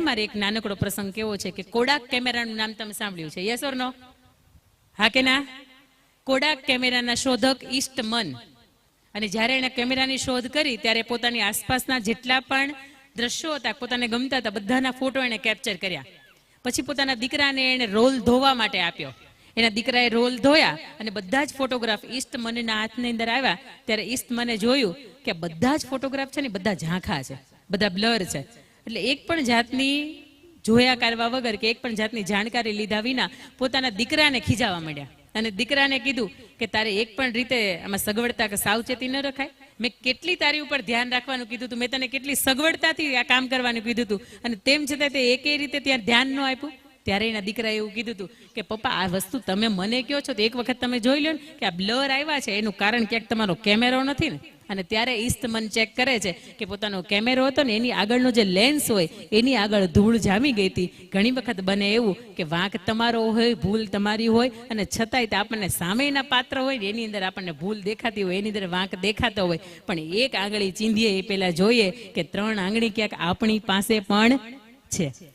મારે એક નાનકડો પ્રસંગ કેવો છે કે કોડાક કેમેરાનું નામ તમે સાંભળ્યું છે? યસ ઓર નો હા કે ના? કોડાક કેમેરાના શોધક ઈસ્ટમન અને જ્યારે એણે કેમેરાની શોધ કરી, ત્યારે પોતાની આસપાસના જેટલા પણ દ્રશ્યો હતા, પોતાને ગમતા હતા, બધાના ફોટો એણે કેપ્ચર કર્યા. પછી પોતાના દીકરાને એણે રોલ ધોવા માટે આપ્યો. એના દીકરાએ રોલ ધોયા અને બધા જ ફોટોગ્રાફ ઈસ્ટ મનના હાથની અંદર આવ્યા. ત્યારે ઈસ્ટ મને જોયું કે બધા જ ફોટોગ્રાફ છે ને, બધા ઝાંખા છે, બધા બ્લર છે. એટલે એક પણ જાતની જોયા કરવા વગર કે એક પણ જાતની જાણકારી લીધા વિના પોતાના દીકરાને ખીજાવા માંડ્યા. અને દીકરાને કીધું કે તારે એક પણ રીતે આમાં સગવડતા કે સાવચેતી ન રખાય. મેં કેટલી તારી ઉપર ધ્યાન રાખવાનું કીધું હતું મેં તને કેટલી સગવડતાથી આ કામ કરવાનું કીધું હતું અને તેમ છતાં તે એકે રીતે ત્યાં ધ્યાન ન આપ્યું. ત્યારે એના દીકરાએ એવું કીધું હતું કે, પપ્પા, આ વસ્તુ તમે મને કહો છો તો એક વખત તમે જોઈ લો ને કે આ બ્લર આવ્યા છે. એનું કારણ ક્યાંક તમારો કેમેરો નથી ને. અને ત્યારે ઈસ્ત મન ચેક કરે છે કે પોતાનો કેમેરો હતો ને, એની આગળનો જે લેન્સ હોય, એની આગળ ધૂળ જામી ગઈ હતી. ઘણી વખત બને એવું કે વાંક તમારો હોય, ભૂલ તમારી હોય અને છતાંય તે આપણને સામેના પાત્ર હોય ને, એની અંદર આપણને ભૂલ દેખાતી હોય, એની અંદર વાંક દેખાતો હોય. પણ એક આંગળી ચીંધીએ એ પહેલાં જોઈએ કે ત્રણ આંગળી ક્યાંક આપણી પાસે પણ છે.